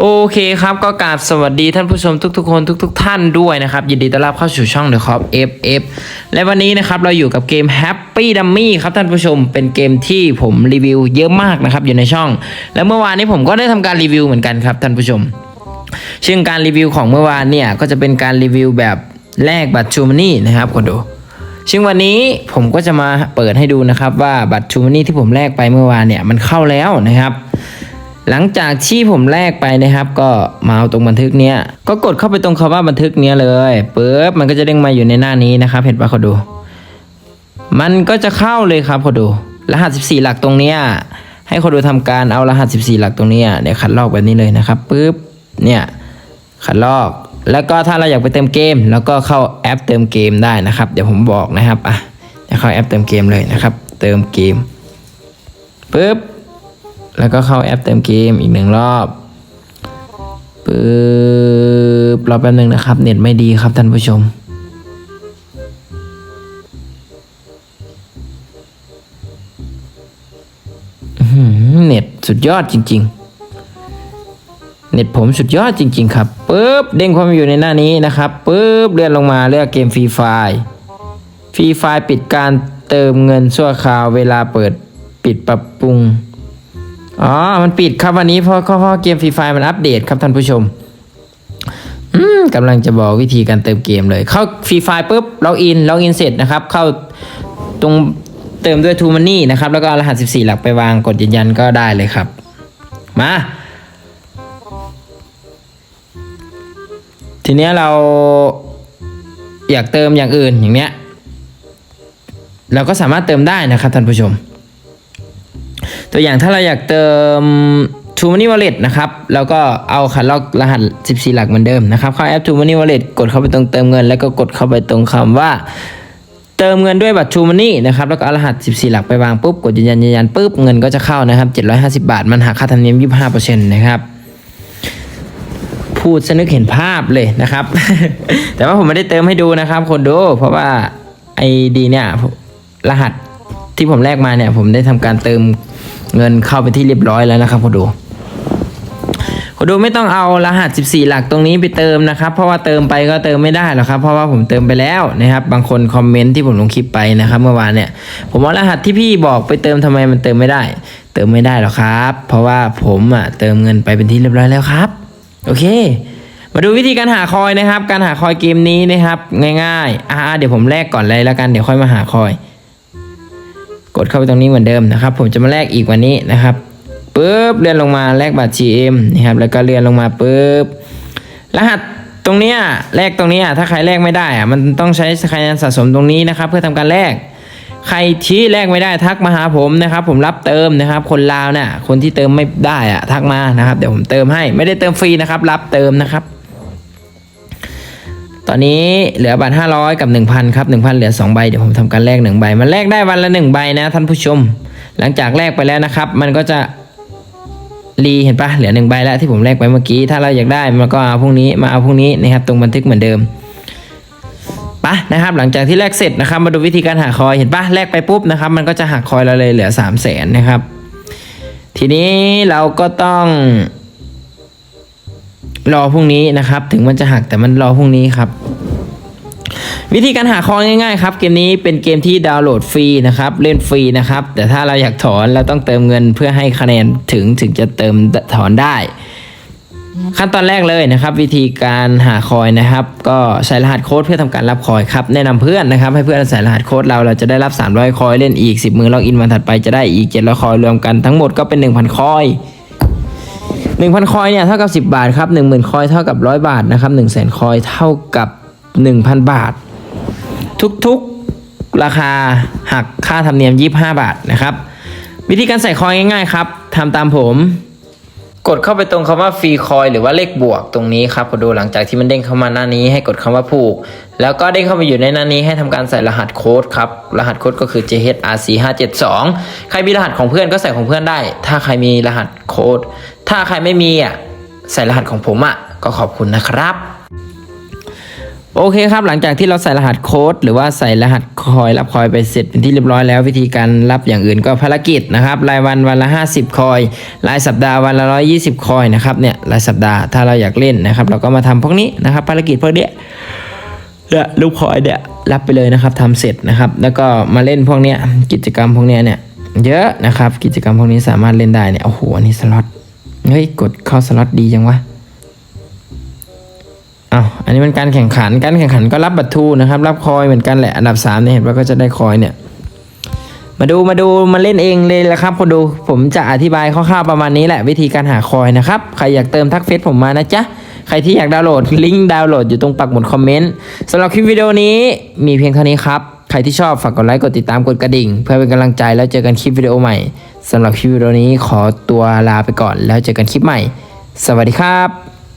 โอเคครับก็กราบสวัสดีท่านผู้ชมทุกๆคนทุก ๆ ท่านด้วยนะครับ ยินดีต้อนรับเข้าสู่ช่อง The Cop FF และวันนี้นะครับเราอยู่กับเกม Happy Dummy ครับท่านผู้ชมเป็นเกมที่ผมรีวิวเยอะมากนะครับอยู่ในช่อง และเมื่อวานนี้ผมก็ได้ทำการรีวิวเหมือนกันครับท่านผู้ชม ซึ่งการรีวิวของเมื่อวานเนี่ยก็จะเป็นการรีวิวแบบแลกบัตรชูมานี่นะครับคนดูซึ่งวันนี้ผมก็จะมาเปิดให้ดูนะครับว่าบัตรชูมานี่ที่ผมแลกไปเมื่อวานเนี่ยมันเข้าแล้วนะครับ หลังจากที่ผมแลกไปนะครับ ก็มาเอาตรงบันทึกเนี้ยก็กดเข้าไปตรงคำว่าบันทึกเนี้ยเลยปึ๊บมันก็จะเด้งมาอยู่ในหน้านี้นะครับ เห็นปะเขาดู มันก็จะเข้าเลยครับเขาดู รหัส 14 หลักตรงเนี้ยให้เขาดูทำการเอารหัส 14 หลักตรงเนี้ยเนี่ยวขัดลอกแบบนี้เลยนะครับปึ๊บเนี่ยขัดลอก แล้วก็ถ้าเราอยากไปเติมเกม แล้วก็เข้าแอปเติมเกมได้นะครับ เดี๋ยวผมบอกนะครับอะจะเข้าแอปเติมเกมเลยนะครับ เติมเกมปึ๊บ แล้วก็เข้าแอปเติมเกมอีกหนึ่งรอบปึ๊บรอแป๊บนึงนะครับ เน็ตไม่ดีครับท่านผู้ชม เน็ตสุดยอดจริง ๆ เน็ตผมสุดยอดจริง ๆ ครับปึ๊บเด้งความอยู่ในหน้านี้นะครับปึ๊บเลื่อนลงมาเลือกเกมฟรีไฟล์ฟรีไฟล์ปิดการเติมเงินชั่วคราวเวลาเปิดปิดปรับปรุง อ๋อ มันปิดครับวันนี้เพราะเพราะเกมฟรีไฟมันอัปเดตครับท่านผู้ชม อืมกำลังจะบอกวิธีการเติมเกมเลย เข้าฟรีไฟปุ๊บล็อกอินล็อกอินเสร็จนะครับ เข้าตรงเติมด้วย True Money นะครับ แล้วก็รหัส 14 หลักไปวางกดยืนยันก็ได้เลยครับ มา ทีเนี้ยเราอยากเติมอย่างอื่นอย่างเนี้ย เราก็สามารถเติมได้นะครับท่านผู้ชม ตัวอย่างถ้าเราอยากเติม True Money Wallet นะครับแล้วก็เอาคัดลอกรหัส 14 หลักเหมือนเดิมนะครับเข้าแอป True Money Wallet กดเข้าไปตรงเติมเงิน แล้วก็กดเข้าไปตรงคำว่าเติมเงินด้วยบัตร True Money นะครับแล้วก็เอารหัส 14 หลักไปวางปุ๊บกดยืนยันยืนยันปุ๊บเงินก็จะเข้านะครับ 750 บาท มันหักค่าธรรมเนียม 25%นะครับพูดสนึกเห็นภาพเลยนะครับ แต่ว่าผมไม่ได้เติมให้ดูนะครับ คนดู เพราะว่าไอดีเนี่ยรหัสที่ผมแลกมาเนี่ย ผมได้ทำการเติม เงินเข้าไปที่เรียบร้อยแล้วนะครับคนดูคนดูไม่ต้องเอารหัส 14 หลักตรงนี้ไปเติมนะครับ เพราะว่าเติมไปก็เติมไม่ได้หรอกครับ เพราะว่าผมเติมไปแล้วนะครับ บางคนคอมเมนต์ที่ผมลงคลิปไปนะครับเมื่อวานเนี่ยผมเอารหัสที่พี่บอกไปเติมทำไมมันเติมไม่ได้ เติมไม่ได้หรอกครับ เพราะว่าผมอะเติมเงินไปเป็นที่เรียบร้อยแล้วครับ โอเค มาดูวิธีการหาคอยนะครับ การหาคอยเกมนี้นะครับ ง่ายๆอ่าเดี๋ยวผมแลกก่อนเลยแล้วกันเดี๋ยวค่อยมาหาคอย กดเข้าไปตรงนี้เหมือนเดิมนะครับ ผมจะมาแลกอีกวันนี้นะครับปุ๊บเลื่อนลงมาแลกบัตร GM นะครับแล้วก็เลื่อนลงมาปุ๊บรหัสตรงเนี้ยแลกตรงเนี้ยถ้าใครแลกไม่ได้อะมันต้องใช้คะแนนสะสมตรงนี้นะครับ เพื่อทำการแลกใครที่แลกไม่ได้ทักมาหาผมนะครับ ผมรับเติมนะครับ คนลาวเนี่ยคนที่เติมไม่ได้อะทักมานะครับ เดี๋ยวผมเติมให้ไม่ได้เติมฟรีนะครับ รับเติมนะครับ ตอนนี้เหลือบัตร500 กับ 1,000 ครับ 1,000 เหลือ 2 ใบ เดี๋ยวผมทำการแลก1ใบ มันแลกได้วันละ 1 ใบนะท่านผู้ชม หลังจากแลกไปแล้วนะครับ มันก็จะรีเห็นปะเหลือ 1 ใบแล้วที่ผมแลกไปเมื่อกี้ ถ้าเราอยากได้มันก็เอาพรุ่งนี้มาเอาพรุ่งนี้นะครับ ตรงบันทึกเหมือนเดิมปะนะครับ หลังจากที่แลกเสร็จนะครับ มาดูวิธีการหาคอย เห็นปะแลกไปปุ๊บนะครับ มันก็จะหักคอยเราเลยเหลือ 3 0 0แสนนะครับ ทีนี้เราก็ต้อง รอพรุ่งนี้นะครับ ถึงมันจะหักแต่มันรอพรุ่งนี้ครับวิธีการหาคอยง่ายๆครับ เกมนี้เป็นเกมที่ดาวน์โหลดฟรีนะครับ เล่นฟรีนะครับ แต่ถ้าเราอยากถอนเราต้องเติมเงินเพื่อให้คะแนนถึงถึงจะเติมถอนได้ ขั้นตอนแรกเลยนะครับ วิธีการหาคอยนะครับ ก็ใส่รหัสโค้ดเพื่อทำการรับคอยครับแนะนำเพื่อนนะครับ ให้เพื่อนใส่รหัสโค้ดเราเราจะได้รับ 300 คอยเล่นอีก 10 มือล็อกอินวันถัดไปจะได้อีก 700 คอยรวมกันทั้งหมดก็เป็น 1,000 คอย หนึ่งพันคอยเนี่ยเท่ากับสิบาทครับหนึ่งหมื่นคอยเท่ากับร้อยบาทนะครับหนึ่งแสนคอยเท่ากับหนึ่งพันบาท ทุกๆราคาหักค่าธรรมเนียมยี่ห้าบาทนะครับ วิธีการใส่คอยง่ายๆครับทำตามผม กดเข้าไปตรงคำว่าฟรีคอยหรือว่าเลขบวกตรงนี้ครับกดดูหลังจากที่มันเด้งเข้ามาหน้านี้ให้กดคำว่าผูก แล้วก็เด้งเข้ามาอยู่ในหน้านี้ให้ทำการใส่รหัสโค้ดครับรหัสโค้ดก็คือ JHRC 572 ใครมีรหัสของเพื่อนก็ใส่ของเพื่อนได้ ถ้าใครมีรหัส ค้ด ถ้าใครไม่มีอะใส่รหัสของผมอะก็ขอบคุณนะครับ โอเคครับหลังจากที่เราใส่รหัสโค้ด หรือว่าใส่รหัสคอยรับคอยไปเสร็จเป็นที่เรียบร้อยแล้ววิธีการรับอย่างอื่นก็ภารกิจนะครับรายวันวันละ 50 คอย รายสัปดาห์วันละ 120 คอยนะครับเนี่ยรายสัปดาห์ถ้าเราอยากเล่นนะครับ เราก็มาทำพวกนี้นะครับ ภารกิจพวกเนี้ยเนี่ยลูกคอยเนี่ยรับไปเลยนะครับทำเสร็จนะครับ แล้วก็มาเล่นพวกเนี้ยกิจกรรมพวกเนี้ยเนี่ย เยอะนะครับ กิจกรรมพวกนี้สามารถเล่นได้เนี่ยโอ้โหอันนี้สล็อตเฮ้ยกดเข้าสล็อตดีจังวะอ้าวอันนี้เป็นการแข่งขันการแข่งขันก็รับบัตรทูนะครับ รับคอยเหมือนกันแหละอันดับ3เนี่ยเห็นว่าก็จะได้คอยเนี่ย มาดูมาดูมาเล่นเองเลยละครับคนดูผมจะอธิบายคร่าวๆประมาณนี้แหละวิธีการหาคอยนะครับใครอยากเติมทักเฟซผมมานะจ๊ะใครที่อยากดาวน์โหลดลิงก์ดาวน์โหลดอยู่ตรงปักหมุดคอมเมนต์สำหรับคลิปวิดีโอนี้มีเพียงเท่านี้ครับ ใครที่ชอบฝากกดไลค์กดติดตามกดกระดิ่ง เพื่อเป็นกำลังใจแล้วเจอกันคลิปวิดีโอใหม่สำหรับคลิปวิดีโอนี้ขอตัวลาไปก่อนแล้วเจอกันคลิปใหม่ สวัสดีครับ